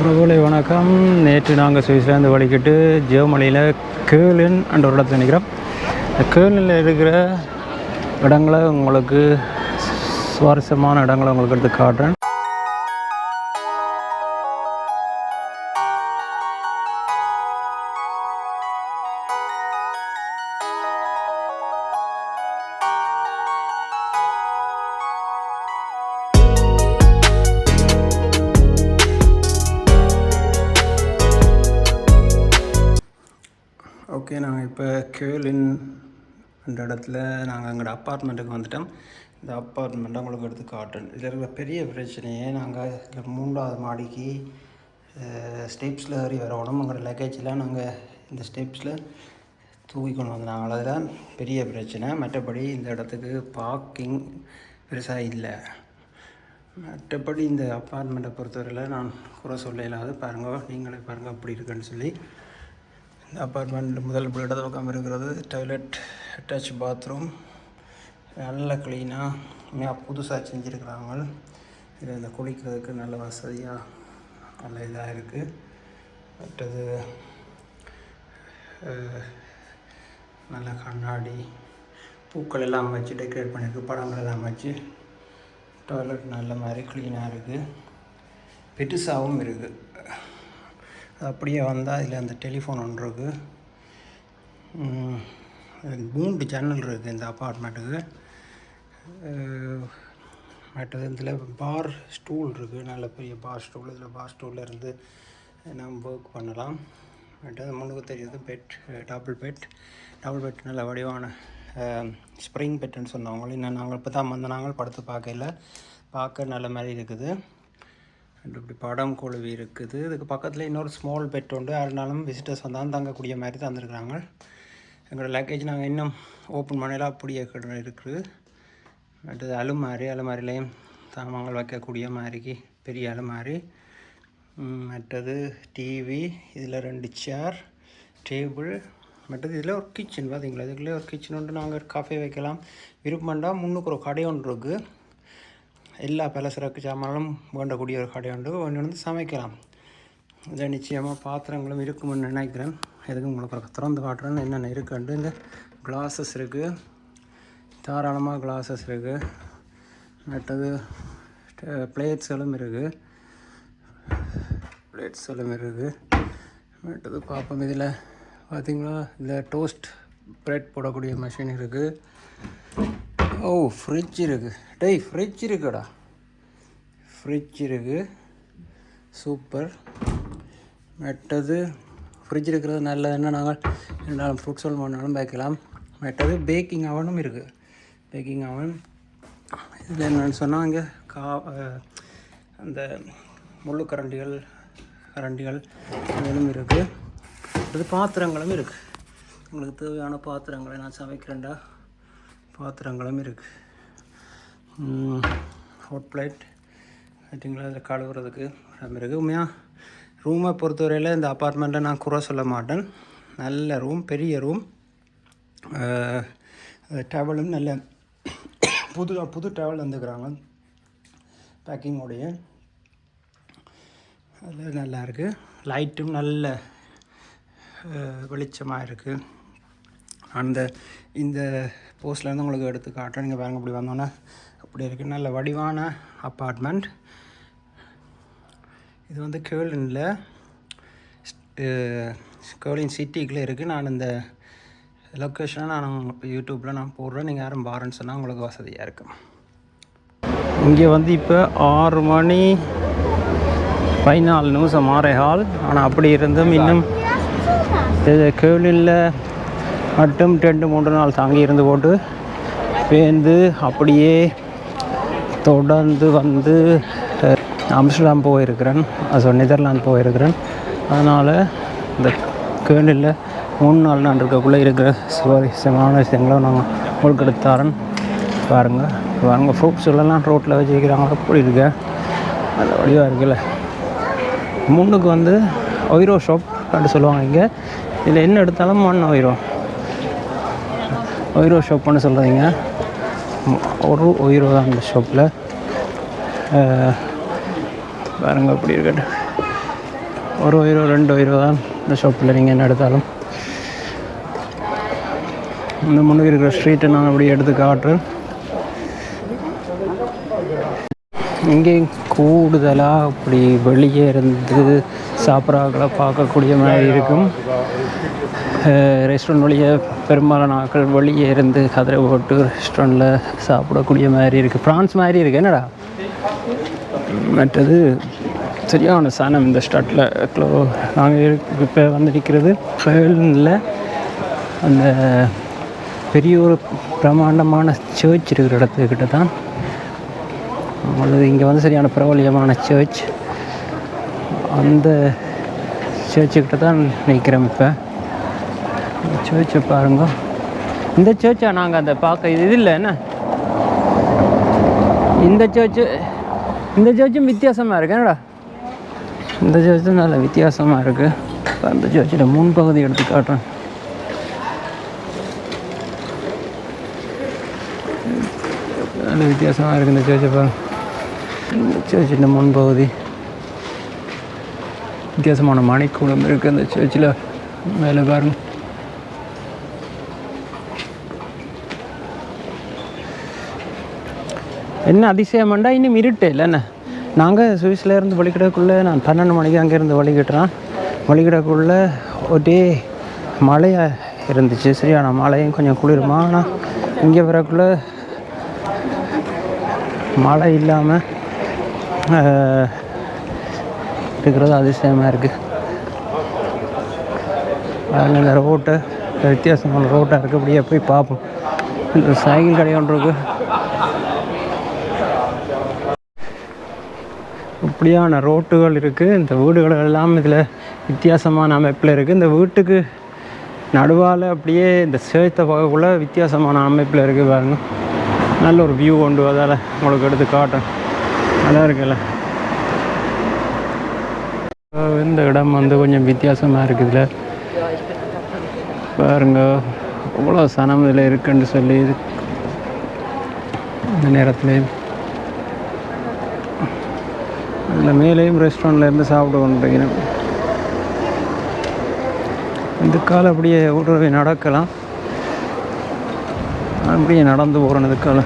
உறவுகளை வணக்கம். நேற்று நாங்கள் சுவிஸ்லேருந்து வழிக்கிட்டு ஜெர்மனியில் கேர்லின் என்ற ஒரு இடத்துல நிற்கிறோம். இந்த கேர்லினில் இருக்கிற இடங்களை உங்களுக்கு சுவாரஸ்யமான இடங்களை உங்களுக்கு எடுத்து காட்டுறேன். கேர்லின் என்ற இடத்துல நாங்கள் எங்களோட அப்பார்ட்மெண்ட்டுக்கு வந்துட்டோம். இந்த அப்பார்ட்மெண்ட்டை உங்களுக்கு எடுத்து காட்டுறேன். இதில் இருக்கிற பெரிய பிரச்சனையே நாங்கள் இதில் மூன்றாவது மாடிக்கு ஸ்டெப்ஸில் ஏறி வரணும் எங்களோட லக்கேஜெலாம் நாங்கள் இந்த ஸ்டெப்ஸில் தூக்கி கொண்டு வந்து அதுதான் பெரிய பிரச்சனை. மற்றபடி இந்த இடத்துக்கு பார்க்கிங் பெருசாக இல்லை. மற்றபடி இந்த அப்பார்ட்மெண்ட்டை பொறுத்தவரையில் நான் குறை சொல்ல இல்லாத பாருங்கள் நீங்களே பாருங்கள் அப்படி இருக்குன்னு சொல்லி இந்த அப்பார்ட்மெண்ட் முதல் இடது பக்கம் இருக்கிறது டாய்லெட் அட்டாச் பாத்ரூம் நல்ல க்ளீனாக புதுசாக செஞ்சுருக்கிறாங்க இதில் இந்த குளிக்கிறதுக்கு நல்ல வசதியாக நல்ல இதாக இருக்குது மற்றது நல்ல கண்ணாடி பூக்கள் எல்லாம் வச்சு டெக்கரேட் பண்ணியிருக்கு படங்கள் எல்லாம் வச்சு. டாய்லெட் நல்ல மாதிரி க்ளீனாக இருக்குது பெருசாகவும் இருக்குது அப்படியே வந்தால் இதில் அந்த டெலிஃபோன் ஒன்று இருக்குது மூன்று ஜன்னல் இருக்குது இந்த அப்பார்ட்மெண்ட்டுக்கு. மற்றது இதில் பார் ஸ்டூல் இருக்குது நல்ல பெரிய பார் ஸ்டூல். இதில் பார் ஸ்டூலில் இருந்து நம்ம ஒர்க் பண்ணலாம். மற்றது முன்னுக்கு தெரியுது bed double bed double bed நல்ல வடிவான ஸ்ப்ரிங் பெட்டுன்னு சொன்னவங்களும் இன்னும் நாங்கள் இப்போ தான் வந்து நாங்கள் படுத்து பார்க்கல. பார்க்க நல்ல மாதிரி இருக்குது. அண்ட் இப்படி படம் குழுவி இருக்குது. இதுக்கு பக்கத்தில் இன்னொரு ஸ்மால் பெட் உண்டு. யாருனாலும் விசிட்டர்ஸ் வந்தாலும் தங்கக்கூடிய மாதிரி தந்துருக்குறாங்க. எங்களோட லக்கேஜ் நாங்கள் இன்னும் ஓப்பன் பண்ணலாம் அப்படியே இருக்குது. மற்றது அலுமாரி. அலுமாரிலையும் சாமான்கள் வைக்கக்கூடிய மாதிரிக்கு பெரிய அலுமாரி. மற்றது டிவி இதில் ரெண்டு சேர் டேபிள் மற்றது இதில் ஒரு கிச்சன் பார்த்தீங்களா இதுக்குள்ளே ஒரு கிச்சன் உண்டு. நாங்கள் காஃபே வைக்கலாம். விருப்பம்டா முன்னுக்கு ஒரு கடை ஒன்று இருக்குது எல்லா பலசரக்கு சாமான்களும் வேண்டக்கூடிய ஒரு கடையாண்டு ஒன்று வந்து சமைக்கலாம். இதில் நிச்சயமாக பாத்திரங்களும் இருக்கும்னு நினைக்கிறேன். எதுக்கு உங்களுக்கு திறந்து காட்டுறேன்னு என்னென்ன இருக்குன்ட்டு இந்த கிளாஸஸ் இருக்குது தாராளமாக கிளாஸஸ் இருக்குது மற்றது பிளேட்ஸ்களும் இருக்குது பிளேட்ஸ்களும் இருக்குது மற்றது பார்ப்போம். இதில் பார்த்தீங்களா இதில் டோஸ்ட் பிரெட் போடக்கூடிய மிஷின் இருக்குது ஓ ஃப்ரிட்ஜ் இருக்குது டேய் ஃப்ரிட்ஜ் இருக்குடா. ஃப்ரிட்ஜ் இருக்குது சூப்பர் மெட்டது. ஃப்ரிட்ஜ் இருக்கிறது நல்லதுன்னா நாங்கள் ரெண்டாலும் ஃப்ரூட்ஸ் வேணாலும் வைக்கலாம். மெட்டது பேக்கிங் அவனும் இருக்குது பேக்கிங் அவன் இதில் என்னென்னு சொன்னால் இங்கே கா அந்த முள்ளு கரண்டிகள் கரண்டிகள் இதுவும் இருக்குது அது பாத்திரங்களும் இருக்குது உங்களுக்கு தேவையான பாத்திரங்களை நான் சமைக்கிறேன்டா. பாத்திரங்களும் இருக்குது ஹாட் பிளேட் பார்த்தீங்களா அதில் கழுவுறதுக்கு இடம் இருக்குது உண்மையாக ரூமை பொறுத்தவரையில் இந்த அப்பார்ட்மெண்ட்டை நான் குறை சொல்ல மாட்டேன். நல்ல ரூம் பெரிய ரூம் டவலும் நல்ல புது புது டவல் வந்துக்கிறாங்க பேக்கிங்கோடைய அதில் நல்லா இருக்குது லைட்டும் நல்ல வெளிச்சமாக இருக்குது அந்த இந்த போஸ்ட்லேருந்து உங்களுக்கு எடுத்து காட்டுறேன். நீங்கள் பாருங்கள் இப்படி வந்தோன்னே. அப்படி இருக்குது நல்ல வடிவான அப்பார்ட்மெண்ட் இது வந்து கேர்லினில் கேர்லின் சிட்டிக்குள்ளே இருக்குது நான் இந்த லொக்கேஷனை நான் இப்போ யூடியூப்பில் நான் போடுறேன். நீங்கள் யாரும் பாருன்னு சொன்னால் உங்களுக்கு வசதியாக இருக்கும். இங்கே வந்து இப்போ ஆறு மணி பதினாலு நிமிஷம் மாறே ஹால் ஆனால் அப்படி இருந்தும் இன்னும் இது கேர்லினில் மட்டும் ரெண்டு மூன்று நாள் தாங்கி இருந்து போட்டு பேர்ந்து அப்படியே தொடர்ந்து வந்து அஹ், ஆம்ஸ்டர்டாம் போயிருக்கிறேன். ஸோ நெதர்லாந்து போயிருக்கிறேன். அதனால் இந்த கேர்லில் மூணு நாள் நான் இருக்கக்குள்ளே இருக்கிற சுவாரஸ்யமான விஷயங்களை நாங்கள் உங்களுக்கு எடுத்தாரன் பாருங்கள் பாருங்கள் ஃப்ரூட்ஸ் எல்லாம் ரோட்டில் வச்சுருக்கிறாங்க. அப்படி இருக்கேன் அது வடிவாக இருக்குல்ல. முன்னுக்கு வந்து ஒயிரோ ஷாப் அப்படின்னு சொல்லுவாங்க இங்கே. இதில் என்ன எடுத்தாலும் மண் ஒயிரோ. ஒயிரோ ஷாப்னு சொல்கிறீங்க ஒரு உயிரோ தான் அந்த ஷாப்பில் பாருங்கள் அப்படி இருக்கட்டும். ஒரு உயிரோ ரெண்டு உயிரோ தான் இந்த ஷாப்பில் நீங்கள் என்ன எடுத்தாலும். இந்த முன்னுக்கு இருக்கிற ஸ்ட்ரீட்டை நான் அப்படியே எடுத்து காட்டுறேன். இங்கே கூடுதலாக அப்படி வெளியே இருந்து சாப்பிட்றாக்களை பார்க்கக்கூடிய மாதிரி இருக்கும். ரெஸ்டாரண்ட் வழியே பெரும்பாலான ஆட்கள் வெளியே இருந்து கதிரை போட்டு ரெஸ்டாரண்ட்டில் சாப்பிடக்கூடிய மாதிரி இருக்குது ஃப்ரான்ஸ் மாதிரி இருக்குது என்னடா? மற்றது சரியான சாணம் இந்த ஸ்டாட்டில் க்ளோ நாங்கள் இப்போ வந்து நிற்கிறது பேர்னில் அந்த பெரிய ஒரு பிரமாண்டமான சர்ச் இருக்கிற இடத்துக்கிட்ட தான். அல்லது இங்கே வந்து சரியான பிரபலியமான சர்ச் அந்த சர்ச்சுக்கிட்ட தான் நிற்கிறேன் இப்போ. சர்ச்சை பாருங்க. இந்த சர்ச்சா நாங்கள் அந்த பார்க்க இது இது இல்லை என்ன? இந்த சர்ச்சு இந்த சர்ச்சும் வித்தியாசமாக இருக்கு என்னடா? இந்த சர்ச்சும் நல்ல வித்தியாசமாக இருக்குது அந்த சர்ச்சில் முன்பகுதி எடுத்து காட்டுறேன். நல்ல வித்தியாசமாக இருக்குது இந்த சர்ச்சை பாருங்க. இந்த சர்ச்சில் முன்பகுதி வித்தியாசமான மணிக்கூடம் இருக்குது அந்த சர்ச்சில் மேலே பாருங்க. என்ன அதிசயமாண்டா? இன்னும் இருட்டு இல்லைண்ணே நாங்கள் சுவிஸில் இருந்து வழிகிடக்குள்ளே நான் பன்னெண்டு மணிக்கு அங்கேருந்து வழிகிட்டுறேன். வழிகிடக்குள்ளே ஒரே மழையாக இருந்துச்சு. சரியான மழையும் கொஞ்சம் குளிருமா? ஆனால் இங்கே வரக்குள்ள மழை இல்லாமல் இருக்கிறது அதிசயமாக இருக்குது அதில் இந்த ரோட்டு வித்தியாசமான ரோட்டாக இருக்குது அப்படியே போய் பார்ப்போம். இந்த சைக்கிள் கடை ஒன்று இருக்குது அப்படியான ரோட்டுகள் இருக்குது இந்த வீடுகள் எல்லாம் இதில் வித்தியாசமான அமைப்பில் இருக்குது இந்த வீட்டுக்கு நடுவால் அப்படியே இந்த சேர்த்த பார்க்கக்குள்ள வித்தியாசமான அமைப்பில் இருக்குது பாருங்க. நல்ல ஒரு வியூ கொண்டு அதால் உங்களுக்கு எடுத்து காட்டும் நல்லா இருக்குல்ல? இந்த இடம் வந்து கொஞ்சம் வித்தியாசமாக இருக்குது இதில். பாருங்க அவ்வளோ சனம் இதில் இருக்குன்னு சொல்லி இந்த நேரத்துலேயும் அதில் மேலேயும் ரெஸ்டாரண்ட்லேருந்து சாப்பிட சாப்பிட்டு இந்த காலம் அப்படியே ஒரு நடக்கலாம். அப்படியே நடந்து போகிறேன் இதுக்கால.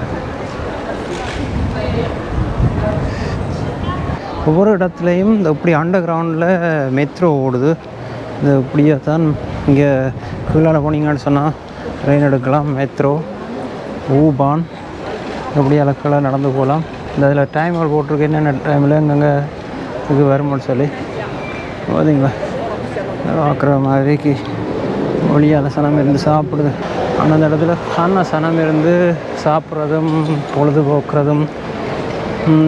ஒவ்வொரு இடத்துலையும் இந்த இப்படி அண்டர் கிரவுண்டில் மெட்ரோ ஓடுது. இது இப்படியே தான் இங்கே கீழால போனீங்கன்னு சொன்னால் ட்ரெயின் எடுக்கலாம் மெட்ரோ ஊபான் இப்படி அளக்கெல்லாம் நடந்து போகலாம். இந்த இதில் டைமர் போட்டிருக்கு என்னென்ன டைமில் எங்கெங்கே இது வரும்னு சொல்லி. பார்த்தீங்களா பார்க்குற மாதிரிக்கு ஒளியால் சனம் இருந்து சாப்பிடுது. ஆனால் அந்த இடத்துல அண்ணன் சனம் இருந்து சாப்பிட்றதும் பொழுதுபோக்குறதும்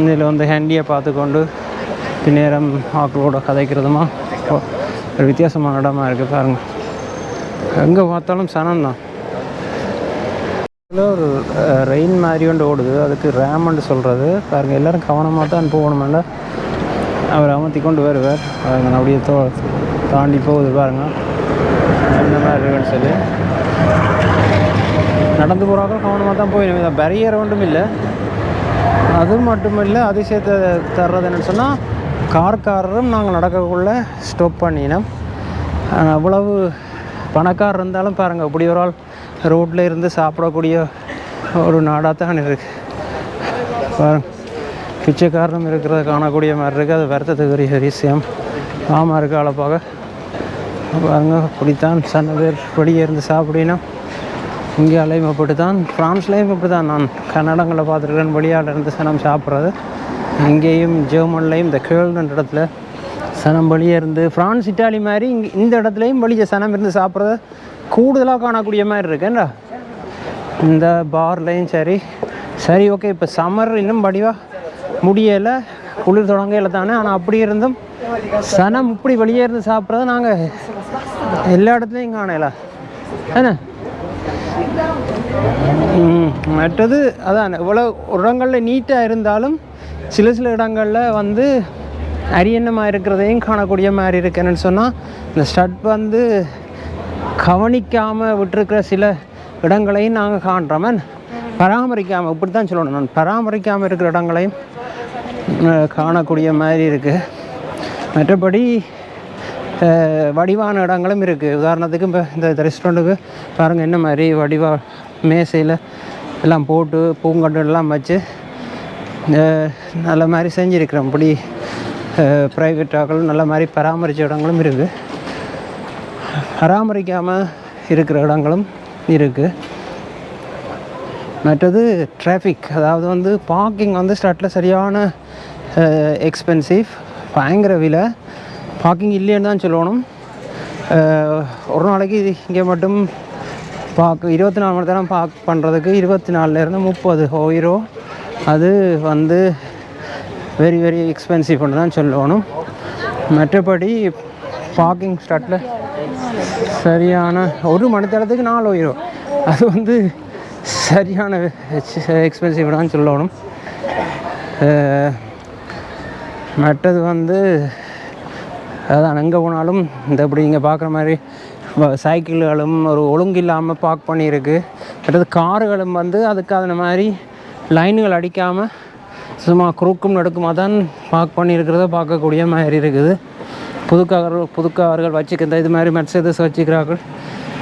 இதில் வந்து ஹேண்டியை பார்த்துக்கொண்டு பின்னேரம் ஆக்களோட கதைக்கிறதுமா? ஒரு வித்தியாசமான இடமா இருக்குது பாருங்கள் எங்கே பார்த்தாலும் சனம் தான் ஒரு ரெயின் மாதிரி ஒன்று ஓடுது. அதுக்கு ரேமன்னு சொல்கிறது பாருங்கள் எல்லோரும் கவனமாக தான் போகணுமெண்டா. அவர் அமர்த்தி கொண்டு வருவார். பாருங்க நான் அப்படியே தோ தாண்டி போகுது பாருங்க. அந்த மாதிரி இருக்குன்னு சொல்லி. நடந்து போகிறாங்க கவனமாக தான் போயிடும் இதை பேரியர் ஒன்றும் இல்லை. அது மட்டும் இல்லை அதிசயத்தை தர்றது என்னன்னு சொன்னால் கார்காரரும் நாங்கள் நடக்கக்குள்ளே ஸ்டாப் பண்ணினோம். அவ்வளவு பணக்காரர் இருந்தாலும் பாருங்கள் இப்படி ஒரு ஆள் ரோட்டில் இருந்து சாப்பிடக்கூடிய ஒரு நாடாக தான் இருக்குது பாருங்க பிச்சைக்காரனும் இருக்கிறத காணக்கூடிய மாதிரி இருக்குது அது வருத்தத்துக்குரிய விஷயம். ஆமாம் இருக்குது அளப்பாக பாருங்க இப்படித்தான் சன்ன பேர் வெளியே இருந்து சாப்பிடினோம் இங்கே அலைமப்பட்டு தான் ஃப்ரான்ஸ்லேயும் இப்படி தான் நான் கன்னடங்களை பார்த்துருக்கேன். வெளியாட இருந்து சனம் சாப்பிட்றது. இங்கேயும் ஜெர்மன்லேயும் இந்த கேள்ன்ற இடத்துல சனம் வெளியே இருந்து ஃப்ரான்ஸ் இட்டாலி மாதிரி இங்கே இந்த இடத்துலையும் வெளியே சனம் இருந்து சாப்பிட்றத. கூடுதலாக காணக்கூடிய மாதிரி இருக்குன்றா இந்த பார்லையும் சரி. சரி ஓகே இப்போ சம்மர் இன்னும் வடிவாக முடியலை. குளிர் தொடங்கல தானே. ஆனால் அப்படி இருந்தும் சனம் இப்படி வெளியே இருந்து சாப்பிட்றத நாங்கள் எல்லா இடத்துலையும் காணல. என்ன? மற்றது அதான். இவ்வளோ இடங்களில் நீட்டாக இருந்தாலும் சில சில இடங்களில் வந்து அரியண்ணமாக இருக்கிறதையும் காணக்கூடிய மாதிரி இருக்குன்னு சொன்னால் இந்த ஸ்டட் வந்து கவனிக்காமல் விட்டுருக்கிற சில இடங்களையும் நாங்கள் காண்றோமே. பராமரிக்காமல் இப்படி தான் சொல்லணும். நான் பராமரிக்காமல் இருக்கிற இடங்களையும் காணக்கூடிய மாதிரி இருக்குது மற்றபடி வடிவான இடங்களும் இருக்குது உதாரணத்துக்கு இப்போ இந்த ரெஸ்டாரண்ட்டுக்கு பாருங்கள் என்ன மாதிரி வடிவா மேசையில் எல்லாம் போட்டு பூங்கன்று எல்லாம் வச்சு நல்ல மாதிரி செஞ்சுருக்கிறோம். இப்படி ப்ரைவேட்டாக்கள் நல்ல மாதிரி பராமரித்த இடங்களும் இருக்குது பராமரிக்காமல் இருக்கிற இடங்களும் இருக்குது மற்றது டிராஃபிக் அதாவது வந்து பார்க்கிங் வந்து ஸ்டார்ட்டில் சரியான எக்ஸ்பென்சிவ் பயங்கர விலை. பார்க்கிங் இல்லைன்னு தான் சொல்லணும். ஒரு நாளைக்கு இங்கே மட்டும் பார்க்க இருபத்தி நாலு மணி நேரம் பார்க் பண்ணுறதுக்கு இருபத்தி நாலுலேருந்து முப்பது ஓயிரோ. அது வந்து வெரி வெரி எக்ஸ்பென்சிவ்னு தான் சொல்லணும். மற்றபடி பார்க்கிங் ஸ்டார்ட்டில் சரியான ஒரு மணித்தளத்துக்கு நாலு உயிரும் அது வந்து சரியான எக்ஸ்பென்சிவ் தான் சொல்லணும். மற்றது வந்து அதான் எங்கே போனாலும் இந்த இப்படி இங்கே பார்க்குற மாதிரி சைக்கிள்களும் ஒரு ஒழுங்கு இல்லாமல் பார்க் பண்ணியிருக்கு. மற்றது காருகளும் வந்து அதுக்கு அந்த மாதிரி லைனுகள் அடிக்காமல் சும்மா குறுக்கும் நடுக்குமாக தான் பார்க் பண்ணியிருக்கிறத பார்க்கக்கூடிய மாதிரி இருக்குது. புதுக்காரர்கள் புதுக்காரர்கள் வச்சுக்கிற இது மாதிரி மெர்சேதஸ் வச்சுக்கிறார்கள்.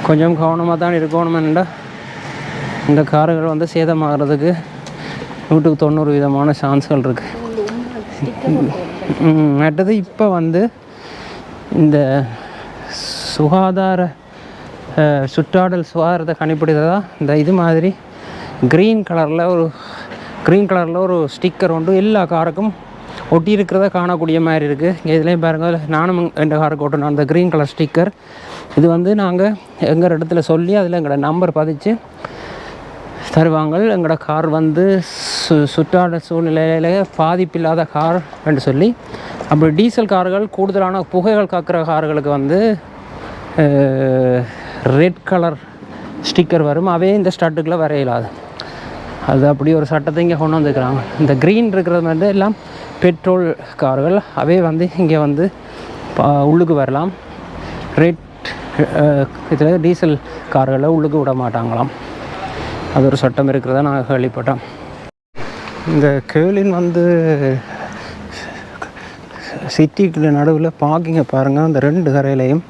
கொஞ்சம் கவனமாக தான் இருக்கணுமென்றால் இந்த கார்கள் வந்து சேதமாகிறதுக்கு நூற்றுக்கு தொண்ணூறு விதமான சான்ஸ்கள் இருக்குது மற்றது இப்போ வந்து இந்த சுகாதார சுற்றாடல் சுகாதாரத்தை கணிப்பிடுறதா இந்த இது மாதிரி க்ரீன் கலரில் ஒரு க்ரீன் கலரில் ஒரு ஸ்டிக்கர் உண்டு. எல்லா காருக்கும் ஒட்டி இருக்கிறத காணக்கூடிய மாதிரி இருக்குது இங்கே இதுலேயும் பாருங்கள் நானும் எந்த காருக்கு கொட்டணும் அந்த க்ரீன் கலர் ஸ்டிக்கர் இது வந்து நாங்கள் எங்கள் இடத்துல சொல்லி அதில் எங்களோட நம்பர் பதிச்சு தருவாங்க. எங்களோட கார் வந்து சு சுற்றாட சூழ்நிலையில் பாதிப்பில்லாத கார் என்று சொல்லி அப்படி டீசல் கார்கள் கூடுதலான புகைகள் காக்கிற கார்களுக்கு வந்து ரெட் கலர் ஸ்டிக்கர் வரும். அவே இந்த ஸ்டட்டுக்குள்ளே வரையலாது அது அப்படி ஒரு சட்டத்தை இங்கே கொண்டு வந்துருக்குறாங்க. இந்த க்ரீன் இருக்கிறது வந்து எல்லாம் பெட்ரோல் கார்கள். அவே வந்து இங்கே வந்து பா- உள்ளுக்கு வரலாம். ரெட் இதில் டீசல் கார்களை உள்ளுக்கு விட மாட்டாங்களாம். அது ஒரு சட்டம் இருக்கிறதா நான் கேள்விப்பட்டேன். இந்த கேளின் வந்து சிட்டிக்கு நடுவில் பார்க்கிங்கை பாருங்கள் அந்த ரெண்டு கரையிலையும்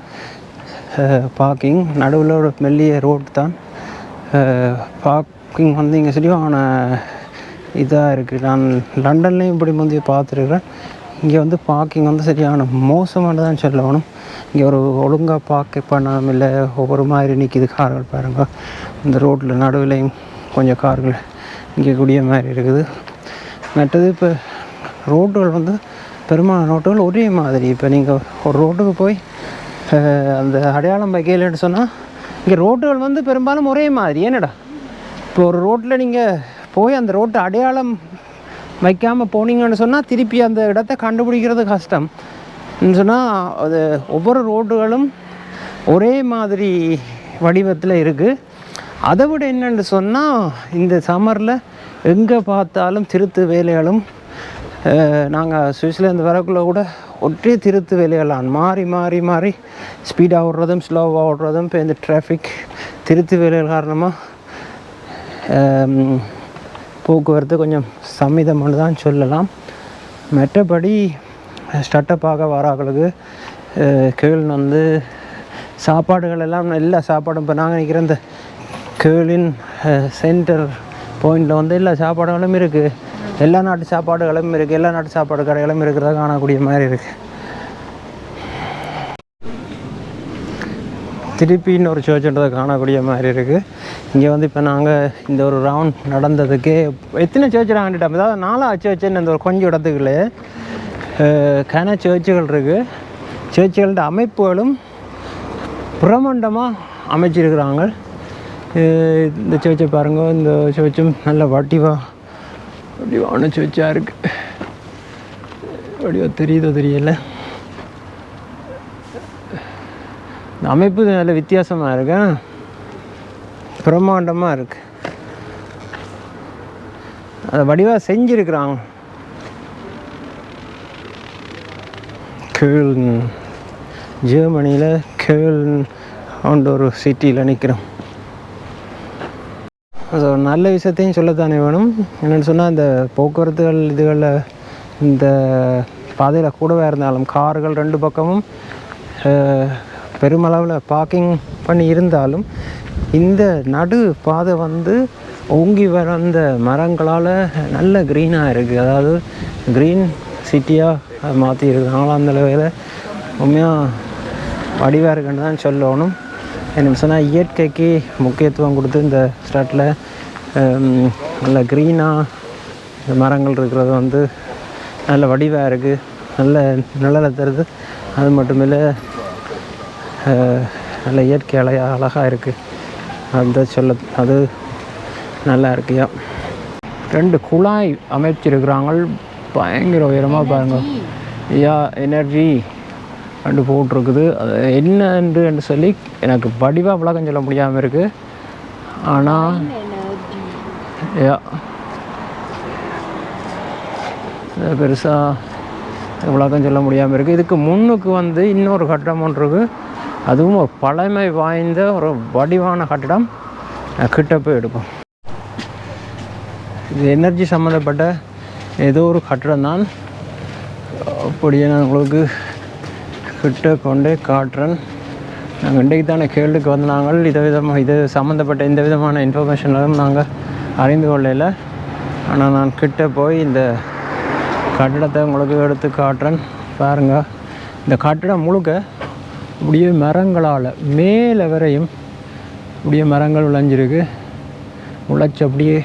பார்க்கிங் நடுவில் ஒரு மெல்லிய ரோடு தான். புக்கிங் வந்து இங்கே சரியான இதாக இருக்குது. நான் லண்டன்லேயும் இப்படி முந்தைய பார்த்துருக்குறேன். இங்கே வந்து பார்க்கிங் வந்து சரியான மோசமானு தான் சொல்லணும் இங்கே ஒரு ஒழுங்காக பார்க்க பண்ணாமல் இல்லை ஒவ்வொரு மாதிரி நிற்கிது கார்கள் பாருங்க. இந்த ரோட்டில் நடுவுலையும் கொஞ்சம் கார்கள் இங்கே கூடிய மாதிரி இருக்குது. மற்றது இப்போ ரோட்டுகள் வந்து பெரும்பாலான ரோட்டுகள் ஒரே மாதிரி. இப்போ நீங்கள் ஒரு ரோட்டுக்கு போய் அந்த அடையாளம் வைக்கலன்னு சொன்னால் இங்கே ரோட்டுகள் வந்து பெரும்பாலும் ஒரே மாதிரி. என்னடா இப்போ ஒரு ரோட்டில் நீங்கள் போய் அந்த ரோட்டை அடையாளம் வைக்காமல் போனீங்கன்னு சொன்னால் திருப்பி அந்த இடத்த கண்டுபிடிக்கிறது கஷ்டம். சொன்னால் அது ஒவ்வொரு ரோடுகளும் ஒரே மாதிரி வடிவத்தில் இருக்குது அதை விட என்னென்னு சொன்னால் இந்த சம்மரில் எங்கே பார்த்தாலும் திருத்து வேலைகளும் நாங்கள் சுவிட்சர்லேருந்து வரக்குள்ளே கூட ஒற்றே திருத்து வேலைகளான் மாறி மாறி மாறி ஸ்பீடாக ஓடுறதும் ஸ்லோவாக ஓடுறதும் இப்போ இந்த டிராஃபிக் திருத்து வேலைகள் காரணமாக போக்குவரத்து கொஞ்சம் சம்மிதம்னு தான் சொல்லலாம். மற்றபடி ஸ்டட்டப்பாக வராங்களுக்கு கேள்வி வந்து சாப்பாடுகள் எல்லாம் எல்லா சாப்பாடும் இப்போ நாங்கள் நிற்கிற இந்த கேளின் சென்டர் பாயிண்டில் வந்து எல்லா சாப்பாடுகளும் இருக்குது எல்லா நாட்டு சாப்பாடுகளும் இருக்குது எல்லா நாட்டு சாப்பாடு கடைகளும் இருக்கிறத காணக்கூடிய மாதிரி இருக்குது திருப்பி இன்னொரு சர்ச்சுன்றதை காணக்கூடிய மாதிரி இருக்குது இங்கே வந்து இப்போ நாங்கள் இந்த ஒரு ரவுண்ட் நடந்ததுக்கு எத்தனை சர்ச் நாங்கிட்டோம் அதாவது நாலா சர்ச்சுன்னு இந்த ஒரு கொஞ்சம் இடத்துக்குள்ளே கன சர்ச்சுகள் இருக்குது சர்ச்சுகளோட அமைப்புகளும் பிரமண்டமாக அமைச்சிருக்கிறாங்க. இந்த சர்ச்சை பாருங்க. இந்த சர்ச்சும் நல்ல வடிவா வடிவான சர்ச்சாக இருக்குது வடிவா தெரியுதோ தெரியலை இந்த அமைப்பு நல்ல வித்தியாசமாக இருக்கு? பிரம்மாண்டமாக இருக்கு. அதை வடிவாக செஞ்சுருக்குறாங்க. கேள்ன் ஜெர்மனியில் கேள்ன் ஆண்ட ஒரு சிட்டியில் நிற்கிறோம் அது நல்ல விஷயத்தையும் சொல்லத்தானே வேணும். என்னென்னு சொன்னால் இந்த போக்குவரத்துகள் இதுகளில் இந்த பாதையில் கூடவே இருந்தாலும் கார்கள் ரெண்டு பக்கமும் பெருமளவில் பார்க்கிங் பண்ணி இருந்தாலும் இந்த நடு பாதை வந்து ஓங்கி வர அந்த மரங்களால் நல்ல க்ரீனாக இருக்குது அதாவது க்ரீன் சிட்டியாக மாற்றி மாற்றிருக்கு அந்த அளவில் உண்மையாக வடிவாக இருக்குன்னு தான் சொல்லணும். என்ன சொன்னால் இயற்கைக்கு முக்கியத்துவம் கொடுத்து இந்த ஸ்டாட்டில் நல்ல க்ரீனாக மரங்கள் இருக்கிறது வந்து நல்ல வடிவாக இருக்குது நல்ல நிழலை தருது. அது மட்டும் இல்லை நல்ல இயற்கை அழகா அழகாக இருக்குது அந்த சொல்ல அது நல்லா இருக்குயா ரெண்டு குழாய் அமைச்சிருக்கிறாங்க பயங்கர உயரமாக பாருங்க. யா எனர்ஜி ரெண்டு போட்டிருக்குது. அது என்னன்று என்று சொல்லி எனக்கு வடிவாக விளக்கம் சொல்ல முடியாமல் இருக்குது ஆனால் யா. பெருசாக விளக்கம் சொல்ல முடியாமல் இருக்குது இதுக்கு முன்னுக்கு வந்து இன்னொரு கட்டடம் ஒன்று இருக்குது அதுவும் ஒரு பழமை வாய்ந்த ஒரு வடிவான கட்டடம் கிட்ட போய் எடுப்போம். இது எனர்ஜி சம்மந்தப்பட்ட ஏதோ ஒரு கட்டிடம் தான். அப்படியே நான் உங்களுக்கு கிட்ட கொண்டே காட்டுறேன். நாங்கள் இன்றைக்கு தானே கேள்விக்கு வந்து நாங்கள் இதை விதமாக இது சம்மந்தப்பட்ட இந்த விதமான இன்ஃபர்மேஷன்களும் நாங்கள் அறிந்து கொள்ளல. ஆனால் நான் கிட்ட போய் இந்த கட்டிடத்தை உங்களுக்கு எடுத்து காட்டுறேன். பாருங்கள் இந்த கட்டிடம் முழுக்க அப்படியே மரங்களால் மேலே வரையும் அப்படியே மரங்கள் விளைஞ்சிருக்கு. முளைச்சி அப்படியே.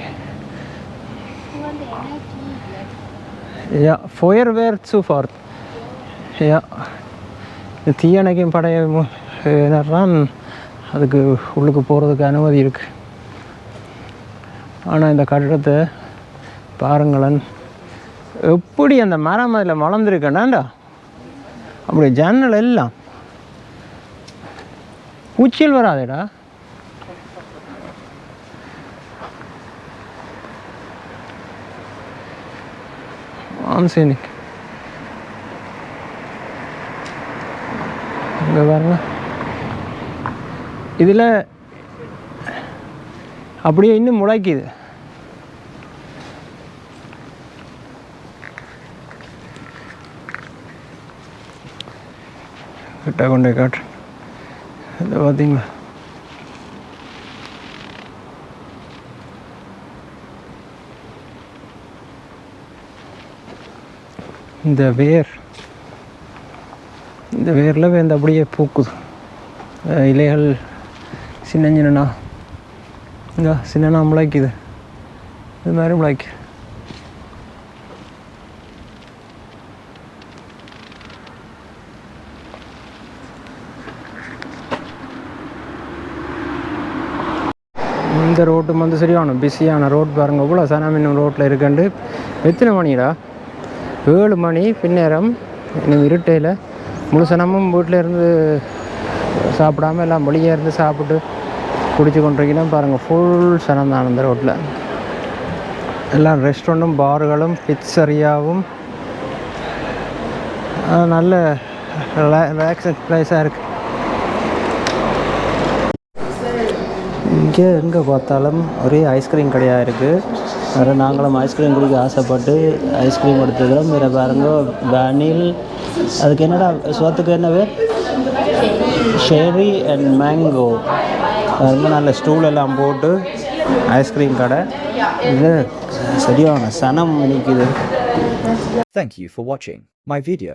யா ஃபயர் வேர் சு சூஃபார் யா தீயணைக்கும் படையினர்தான் அதுக்கு உள்ளுக்கு போகிறதுக்கு அனுமதி இருக்குது ஆனால் இந்த கட்டிடத்தை பாருங்களேன். எப்படி அந்த மரம் அதில் வளர்ந்துருக்கேன்டாண்டா அப்படி ஜன்னல் எல்லாம் உச்சியில் வராதேடா ஆன்சேனிக் இங்கே பாருங்க. இதில் அப்படியே இன்னும் முளைக்குது கிட்ட கொண்டே காட்டு இந்த பார்த்தீங்களா இந்த வேர். இந்த வேரில் வேந்த அப்படியே பூக்குது. இலைகள் சின்ன சின்னனா. இந்த சின்னனா முளைக்குது. இது மாதிரி முளைக்கு. இந்த ரோட்டு வந்து சரியான பிஸியான ரோட் பாருங்க. இவ்வளோ சனாமின் ரோட்டில் இருக்குண்டு. எத்தனை மணிடா? ஏழு மணி பின்னேரம். இன்னும் இருட்டையில் முழு சனமும் வீட்டில் இருந்து சாப்பிடாம எல்லாம் மொழியாக இருந்து சாப்பிட்டு குடிச்சு கொண்டிருக்கீங்கன்னா பாருங்கள் ஃபுல் சனம் தான் அந்த ரோட்டில் எல்லாம் ரெஸ்டாரண்ட்டும் பார்களும் பிச்சரியாவும் நல்ல ரிலாக்ஸிங் ப்ளேஸாக இருக்குது இங்கே எங்கே பார்த்தாலும் ஒரே ஐஸ்கிரீம் கடையாக இருக்குது வேறு நாங்களும் ஐஸ்கிரீம் குடிக்க ஆசைப்பட்டு ஐஸ்கிரீம் எடுத்துக்கிறோம். வேறு பாருங்க வேனில் அதுக்கு என்னடா சோத்துக்கு என்னவே ஷெரி அண்ட் மேங்கோ ரொம்ப நல்ல ஸ்டூல் எல்லாம் போட்டு ஐஸ்கிரீம் கடை. இது சரியான சனம் நிற்குது Thank you for watching my video.